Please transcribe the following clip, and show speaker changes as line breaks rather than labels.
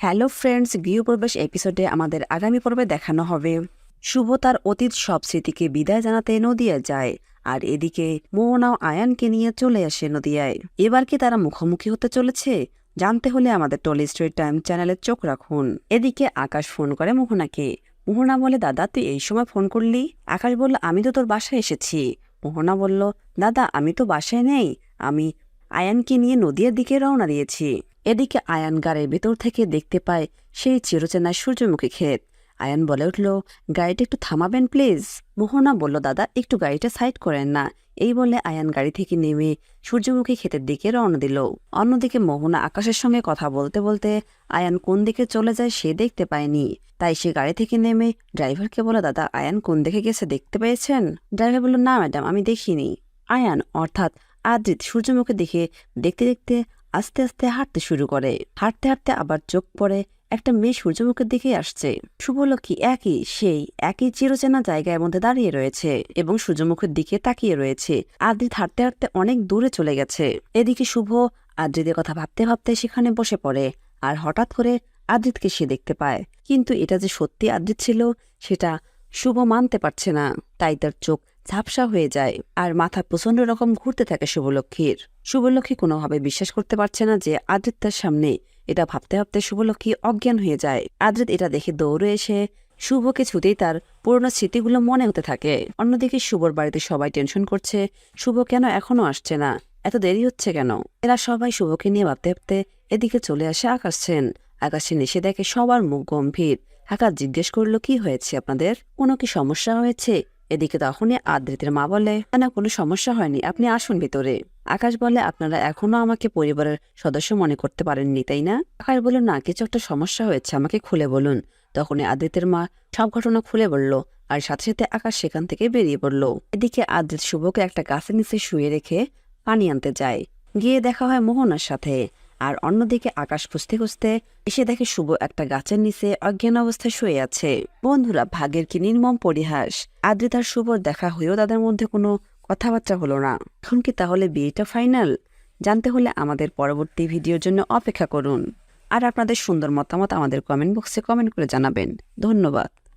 Hello friends গৃহপ্রবেশ এপিসোডে আমাদের আগামী পর্বে দেখানো হবে। শুভ তার অতীত সব স্মৃতিকে বিদায় জানাতে নদিয়া যায়, আর এদিকে মোহনাও আয়ানকে নিয়ে চলে আসে নদিয়ায়। এবার কি তারা মুখোমুখি হতে চলেছে? জানতে হলে আমাদের টলি স্টোরি টাইম চ্যানেলে চোখ রাখুন। এদিকে আকাশ ফোন করে মোহনাকে। মোহনা বলে, দাদা, তুই এই সময় ফোন করলি? আকাশ বলল, আমি তো তোর বাসায় এসেছি। মোহনা বলল, দাদা, আমি তো বাসায় নেই। আমি আয়ানকে নিয়ে নদীর দিকে রওনা দিয়েছি। এদিকে আয়ান গাড়ির ভেতর থেকে দেখতে পায় সেই চিরচেনা সূর্যমুখী ক্ষেত। আয়ান বলে উঠল, গাড়িটা একটু থামাবেন, প্লিজ। মোহনা বলল, দাদা, একটু গাড়িটা সাইড করেন না। এই বলে আয়ান গাড়ি থেকে নেমে সূর্যমুখী ক্ষেতের দিকে রওনা দিল। অন্যদিকে মোহনা আকাশের সঙ্গে কথা বলতে বলতে আয়ান কোন দিকে চলে যায় সে দেখতে পায়নি। তাই সে গাড়ি থেকে নেমে ড্রাইভারকে বলে, দাদা, আয়ান কোন দিকে গেছে দেখতে পেয়েছেন? ড্রাইভার বলল, না, ম্যাডাম, আমি দেখিনি। আয়ান অর্থাৎ আদ্রিত সূর্যমুখী দেখে দেখতে দেখতে আস্তে আস্তে হাঁটতে শুরু করে। হাঁটতে হাঁটতে আবার চোখ পড়ে একটা মেয়ে সূর্যমুখের দিকে আসছে। শুভলক্ষ্মী একই, সেই একই চিরচেনা জায়গায় মধ্যে দাঁড়িয়ে রয়েছে এবং সূর্যমুখের দিকে তাকিয়ে রয়েছে। আদ্রিত হাঁটতে হাঁটতে অনেক দূরে চলে গেছে। এদিকে শুভ আদ্রিতের কথা ভাবতে ভাবতে সেখানে বসে পড়ে আর হঠাৎ করে আদ্রিতকে সে দেখতে পায়। কিন্তু এটা যে সত্যি আদ্রিত ছিল, সেটা শুভ মানতে পারছে না। তাই তার চোখ ঝাপসা হয়ে যায় আর মাথা প্রচণ্ড রকম ঘুরতে থাকে শুভলক্ষ্মীর। শুভলক্ষ্মী কোনোভাবে বিশ্বাস করতে পারছে না যে আদ্রিত তার সামনে এটা ভাবতে ভাবতে শুভলক্ষ্মী অজ্ঞান হয়ে যায়। আদ্রিত এটা দেখে দৌড়ে এসে শুভকে ছুতেই তার পুরনো স্মৃতিগুলো মনে হতে থাকে। অন্যদিকে শুভর বাড়িতে সবাই টেনশন করছে, শুভ কেন এখনও আসছে না? এত দেরি হচ্ছে কেন? এরা সবাই শুভকে নিয়ে ভাবতে ভাবতে এদিকে চলে আসে আকাশ সেন। আকাশ এসে দেখে সবার মুখ গম্ভীর। আকাশ জিজ্ঞেস করল, কি হয়েছে আপনাদের? কোনো কি সমস্যা হয়েছে? এদিকে তখনই আদ্রিতের মা বলে, না কোনো সমস্যা হয়নি, আপনি আসুন ভিতরে। আকাশ বলে, আপনারা এখনও আমাকে পরিবারের সদস্য মনে করতে পারেননি, তাই না? আকাশ বলল না, কিছু একটা সমস্যা হয়েছে, আমাকে খুলে বলুন। তখনই আদ্রিতের মা সব ঘটনা খুলে বলল, আর সাথে সাথে আকাশ সেখান থেকে বেরিয়ে পড়ল। এদিকে আদ্রিত শুভকে একটা গাছের নিচে শুয়ে রেখে পানি আনতে যায়। গিয়ে দেখা হয় মোহনার সাথে। আর অন্যদিকে আকাশ খুঁজতে খুঁজতে এসে দেখে শুভ একটা গাছের নিচে অজ্ঞান অবস্থায় শুয়ে আছে। বন্ধুরা ভাগের কি নির্মম পরিহাস? আদ্রিতার শুভর দেখা হয়েও তাদের মধ্যে কোনো কথাবার্তা হলো না। এখন কি তাহলে বিয়েটা ফাইনাল? জানতে হলে আমাদের পরবর্তী ভিডিওর জন্য অপেক্ষা করুন। আর আপনাদের সুন্দর মতামত আমাদের কমেন্ট বক্সে কমেন্ট করে জানাবেন। ধন্যবাদ।